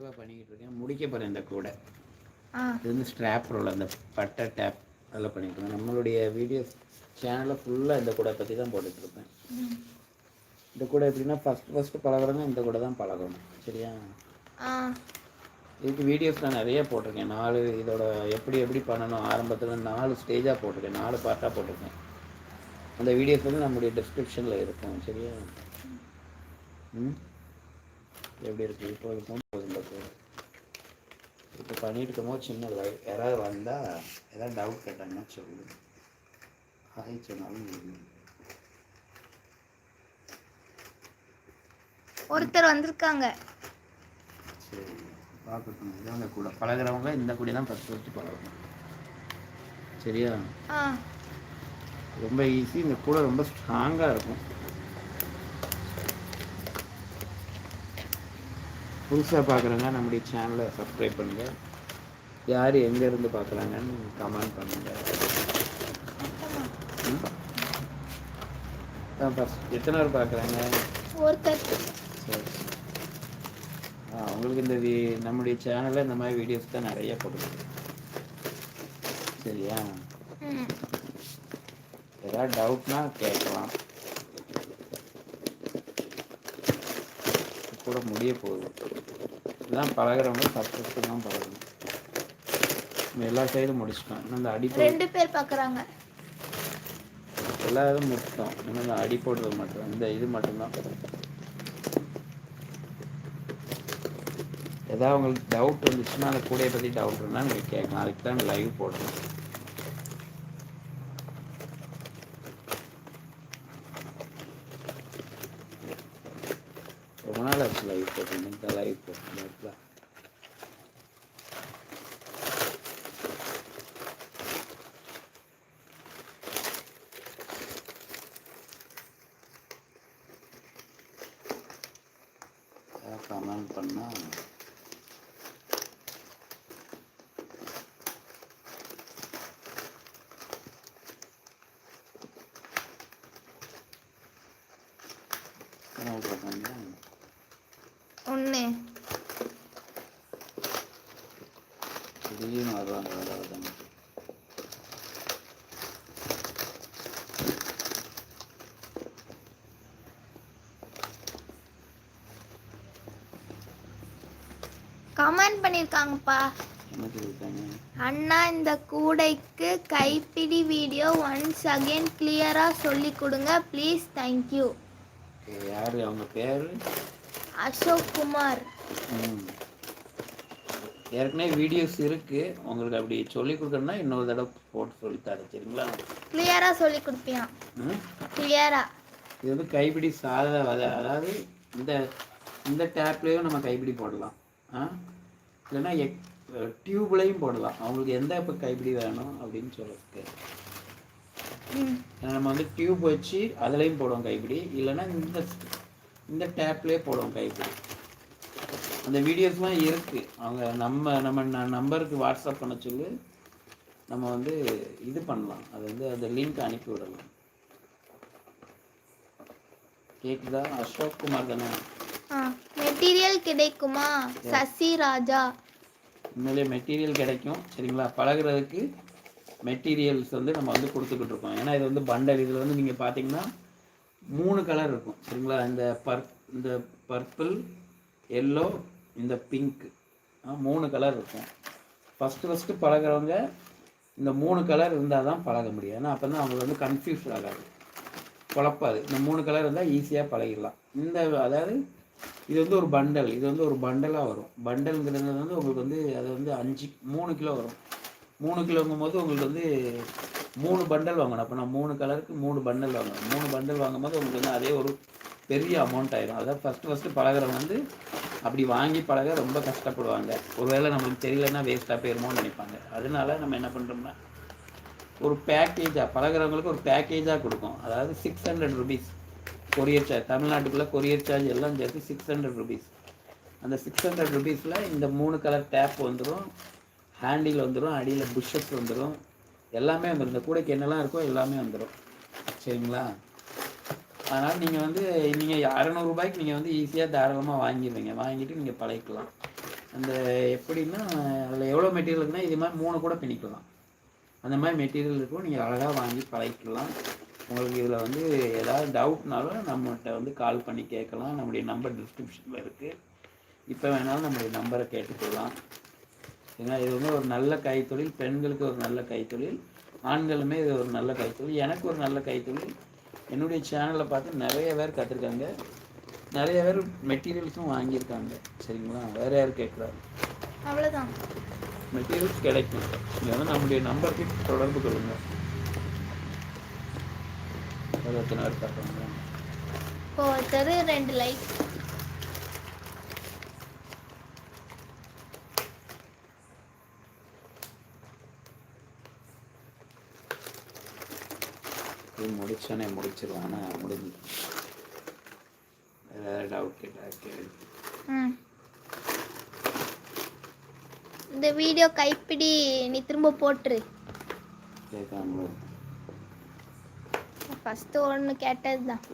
இதுவாக பண்ணிக்கிட்டு இருக்கேன் முடிக்க போகிறேன் இந்த கூடை. இது வந்து ஸ்ட்ராப் ரோல் அந்த பட்டை டேப் அதில் பண்ணிட்டு இருக்கேன் நம்மளுடைய வீடியோஸ் சேனலில் ஃபுல்லாக இந்த கூடை பற்றி தான் ம். இந்த கூடை எப்படின்னா ஃபஸ்ட்டு ஃபஸ்ட்டு பழகுறவங்க இந்த கூடை தான் பழகணும். சரியா? இதுக்கு வீடியோஸ் நான் நிறைய போட்டிருக்கேன். நாலு இதோட எப்படி எப்படி பண்ணணும் ஆரம்பத்தில் நாலு ஸ்டேஜாக போட்டிருக்கேன். நாலு பார்ட்டாக போட்டிருக்கேன். அந்த வீடியோஸ் வந்து நம்முடைய டிஸ்கிரிப்ஷனில் இருக்கும். சரியா? ம்? எப்படி இருக்குது இப்போ இந்த கூடை இப்போ பண்ணிட்டு இருக்கும்போது சின்ன யாராவது வந்தால் ஏதாவது டவுட் கேட்டாங்கன்னா சொல்லு. ஹாய் சொன்னாலும். ஒருத்தர் வந்திருக்காங்க. சரி பார்க்கட்டும். அந்த கூடை. பழகுறவங்க இந்த கூடை தான் ஃபஸ்ட்டு ஃபஸ்ட்டு பழகணும். சரியா? ரொம்ப ஈஸி இந்த கூடை ரொம்ப ஸ்ட்ராங்காக இருக்கும். புதுசாக பார்க்குறவங்க நம்முடைய சேனலை சப்ஸ்கிரைப் பண்ணுங்கள் யார் எங்கேருந்து பார்க்குறாங்கன்னு கமெண்ட் பண்ணுங்கள் எத்தனை பேர் பார்க்குறாங்க சரி ஆ உங்களுக்கு இந்த வி- நம்முடைய சேனலில் இந்த மாதிரி வீடியோஸ் தான் நிறைய போடுது சரியா? ஏதாவது டவுட்னா கேட்கலாம். கூட முடிய போகுது. இதெல்லாம் பழகுறவங்க சப்ஸ்கிரிப்ஷன் தான் பழகணும். நம்ம எல்லா சைடும் முடிச்சிட்டோம். இன்னும் இந்த அடி ரெண்டு பேர் பார்க்குறாங்க எல்லா இதுவும் முடிச்சிட்டோம். இன்னும் இந்த அடி போடுறது மட்டும் இந்த இது மட்டும்தான். ஏதாவது உங்களுக்கு டவுட் இருந்துச்சுன்னா அந்த கூடையை பற்றி டவுட் இருந்தால் நீங்கள் கேட்கலாம். அதுக்கு தான் லைவ் போடுறோம் ரொம்ப நாள் ஆச்சு லைவ் போட்டேன் இந்த லைவ் போட்டேன் கமெண்ட் பண்ணால் என்ன பண்ணுறாங்க ஒன்று திடீர்னு வருவாங்க அதாவது கமெண்ட் பண்ணியிருக்காங்கப்பா அண்ணா இந்த கூடைக்கு கைப்பிடி வீடியோ ஒன்ஸ் அகைன் கிளியராக சொல்லி கொடுங்க. ப்ளீஸ் தேங்க்யூ யாரு? அவங்க பேர்? அசோக் குமார். ஏற்கனவே வீடியோஸ் இருக்கு. உங்களுக்கு அப்படி சொல்லி கொடுக்கணும்னா இன்னொரு தடவை போட்டு சொல்லி தரேன் சரிங்களா? கிளியராக சொல்லி கொடுப்பியான் ம்? கிளியராக இது வந்து கைப்பிடி சாதா அத- அதாவது இந்த இந்த டேப்லேயும் நம்ம கைப்பிடி போடலாம். ஆ? இல்லைன்னா எக் டியூப்லையும் போடலாம். அவங்களுக்கு எந்த இப்போ கைப்பிடி வேணும் அப்படின்னு சொல்லிருக்கு நம்ம வந்து டியூப் வச்சு அதுலேயும் போடுவோம் கைப்பிடி. இல்லைன்னா இந்த இந்த டேப்லேயே போடுவோம் கைப்பிடி. அந்த வீடியோஸ்லாம் இருக்குது அவங்க நம்ம நம்ம நம்பருக்கு வாட்ஸ்அப் பண்ண சொல்லி. நம்ம வந்து இது பண்ணலாம். அது வந்து அந்த லிங்க் அனுப்பி விடலாம் கேக்குதா? அசோக் குமார் தானே? மெட்டீரியல் கிடைக்குமா? சசி ராஜா உண்மையிலே மெட்டீரியல் கிடைக்கும் சரிங்களா? பழகுறதுக்கு மெட்டீரியல்ஸ் வந்து நம்ம வந்து கொடுத்துக்கிட்டு இருக்கோம். ஏன்னா இது வந்து பண்டல் இதில் வந்து நீங்கள் பார்த்தீங்கன்னா மூணு கலர் இருக்கும் சரிங்களா? இந்த பர் இந்த பர்பிள் எல்லோ இந்த பிங்க் மூணு கலர் இருக்கும். ஃபஸ்ட்டு ஃபஸ்ட்டு பழகுறவங்க இந்த மூணு கலர் இருந்தால் தான் பழக முடியும். ஏன்னா அப்போ தான் அவங்களுக்கு வந்து கன்ஃபியூஸ் ஆகாது. குழப்பாது. இந்த மூணு கலர் இருந்தால் ஈஸியாக பழகிடலாம். இந்த அதாவது இது வந்து ஒரு பண்டல் இது வந்து ஒரு பண்டலாக வரும். பண்டல்ங்கிறது வந்து உங்களுக்கு வந்து அது வந்து அஞ்சு மூணு கிலோ வரும். மூணு கிலோங்கும் போது உங்களுக்கு வந்து மூணு பண்டல் வாங்கணும். அப்போ நான் மூணு கலருக்கு மூணு பண்டல் வாங்கணும். மூணு பண்டல் வாங்கும்போது உங்களுக்கு வந்து அதே ஒரு பெரிய அமௌண்ட் ஆயிடும் அதாவது ஃபஸ்ட்டு ஃபஸ்ட்டு பழகுறவங்க வந்து அப்படி வாங்கி பழக ரொம்ப கஷ்டப்படுவாங்க. ஒருவேளை நம்மளுக்கு தெரியலன்னா வேஸ்ட்டாக போயிருமோன்னு நினைப்பாங்க. அதனால நம்ம என்ன பண்ணுறோம்னா ஒரு பேக்கேஜாக பழகுறவங்களுக்கு ஒரு பேக்கேஜாக கொடுக்கும். அதாவது six hundred rupees courier charge தமிழ்நாட்டுக்குள்ளே கொரியர் சார்ஜ் எல்லாம் சேர்த்து சிக்ஸ் ஹண்ட்ரட் ருபீஸ் அந்த சிக்ஸ் ஹண்ட்ரட் ருபீஸில் இந்த மூணு கலர் டேப் வந்துடும் ஹேண்டில் வந்துடும் அடியில் புஷ்ஷஸ் வந்துடும் எல்லாமே வந்துடும் இந்த கூடைக்கு என்னெல்லாம் இருக்கோ எல்லாமே வந்துடும் சரிங்களா? அதனால் நீங்கள் வந்து நீங்கள் அறநூறுபாய்க்கு நீங்கள் வந்து ஈஸியாக தாராளமாக வாங்கிடுவீங்க. வாங்கிட்டு நீங்கள் பழகிக்கலாம். அந்த எப்படின்னா அதில் எவ்வளோ மெட்டீரியல் இருக்குன்னா இது மாதிரி மூணு கூட பின்னிக்கலாம். அந்த மாதிரி மெட்டீரியல் இருக்கும். நீங்கள் அழகாக வாங்கி பழகிக்கலாம். உங்களுக்கு இதில் வந்து ஏதாவது டவுட்னாலும் நம்மகிட்ட வந்து கால் பண்ணி கேட்கலாம். நம்முடைய நம்பர் டிஸ்கிரிப்ஷனில் இருக்குது இப்போ வேணாலும் நம்மளுடைய நம்பரை கேட்டுக்கலாம் ஏன்னா இது வந்து ஒரு நல்ல கைத்தொழில். பெண்களுக்கு ஒரு நல்ல கைத்தொழில். ஆண்களுமே இது ஒரு நல்ல கைத்தொழில். எனக்கு ஒரு நல்ல கைத்தொழில். என்னுடைய சேனலை பார்த்து நிறைய பேர் கற்றுருக்காங்க நிறைய பேர் மெட்டீரியல்ஸும் வாங்கியிருக்காங்க. சரிங்களா? வேறு யார் கேட்குறாரு அவ்வளோதான் மெட்டீரியல்ஸ் கிடைக்கும். வந்து நம்முடைய நம்பருக்கு தொடர்பு கொள்ளுங்கள் பார்க்குறாங்க இப்போ ஒருத்தர் ரெண்டு லைக் இது முடிச்சோன்னே முடிச்சிருவான் முடிஞ்சு. ஏதாவது டவுட் கேட்டால் கேள்வி இந்த வீடியோ கைப்பிடி நீ திரும்ப போட்டுரு. கேட்காமலோ ஃபஸ்ட்டு ஒன்று கேட்டது தான்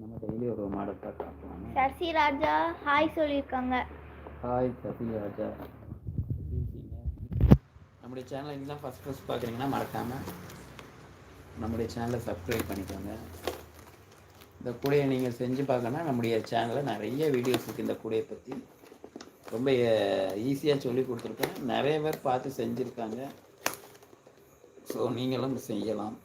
ஒருக்கா காட்டலாம். சசி ராஜா ஹாய் சொல்லியிருக்காங்க. ஹாய் சத்யராஜா நம்முடைய சேனலை இன்னும் ஃபஸ்ட் ஃபஸ்ட் பார்க்குறீங்கன்னா மறக்காமல் நம்முடைய சேனலை சப்ஸ்கிரைப் பண்ணிக்கோங்க. இந்த கூடையை நீங்கள் செஞ்சு பார்க்கணுன்னா நம்முடைய சேனலில் நிறைய வீடியோஸ் இருக்குது இந்த கூடையை பற்றி ரொம்ப ஈஸியாக சொல்லி கொடுத்துருக்கேன். நிறைய பேர் பார்த்து செஞ்சுருக்காங்க. ஸோ நீங்களும் செய்யலாம்.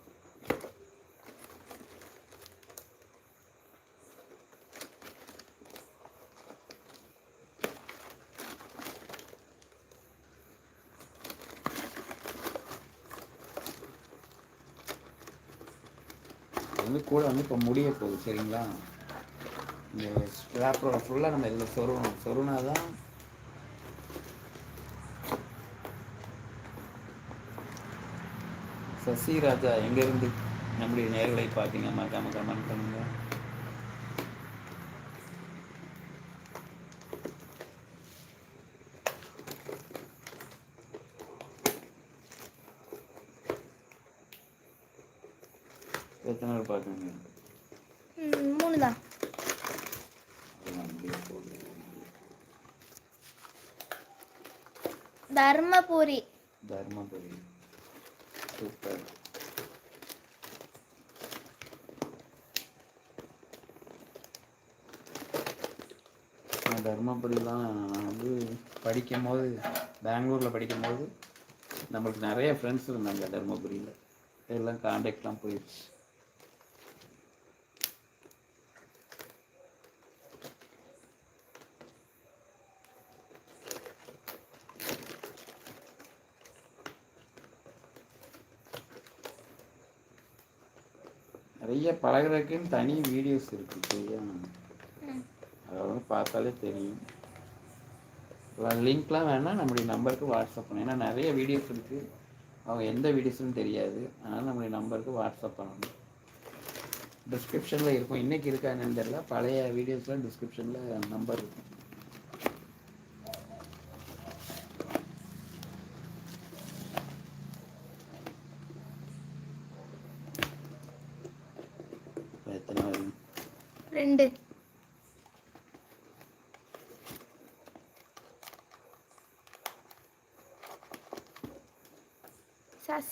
வந்து கூட வந்து இப்போ முடிய போகுது சரிங்களா? இந்த ஸ்ட்ராப்போட ஃபுல்லாக நம்ம இதில் சொருணும் சொருனா தான் சசி ராஜா எங்கேருந்து நம்முடைய நேர்களை பார்த்தீங்க? மறக்காம கமெண்ட் பண்ணுங்கள் எத்தனை பேர் பார்க்குறீங்க ம், மூணு தான் அதெல்லாம் முடிய போகுது தர்மபுரி. தர்மபுரி. சூப்பர். நான் தர்மபுரிலாம் நான் வந்து படிக்கும் போது பெங்களூரில் படிக்கும் போது நம்மளுக்கு நிறைய ஃப்ரெண்ட்ஸ் இருந்தாங்க தர்மபுரியில். எல்லாம் காண்டாக்ட்லாம் போயிடுச்சு. நிறைய பழகுறதுக்குன்னு தனி வீடியோஸ் இருக்குது சரியா. அதை வந்து பார்த்தாலே தெரியும். லிங்க்லாம் வேணால் நம்முடைய நம்பருக்கு வாட்ஸ்அப் பண்ணணும் ஏன்னா நிறைய வீடியோஸ் இருக்குது அவங்க எந்த வீடியோஸ்னு தெரியாது. அதனால் நம்முடைய நம்பருக்கு வாட்ஸ்அப் பண்ணணும். டிஸ்கிரிப்ஷனில் இருக்கும். இன்றைக்கி இருக்கா என்னன்னு தெரியல. பழைய வீடியோஸ்லாம் டிஸ்கிரிப்ஷனில் நம்பர் இருக்கும் இப்ப எத்தனை வரும் ரெண்டு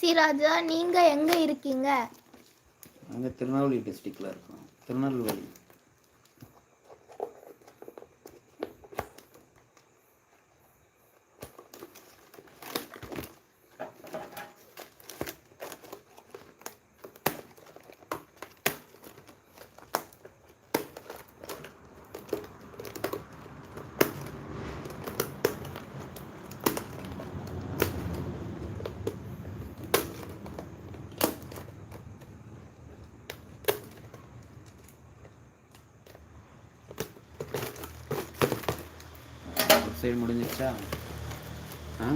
சசி ராஜா நீங்க எங்க இருக்கீங்க? நாங்கள் திருநெல்வேலி டிஸ்ட்ரிக்டில் இருக்கோம். திருநெல்வேலி. சைடு முடிஞ்சிருச்சா? ஆ?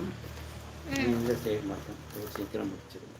இந்த சைடு மட்டும். சீக்கிரம் முடிச்சிடும்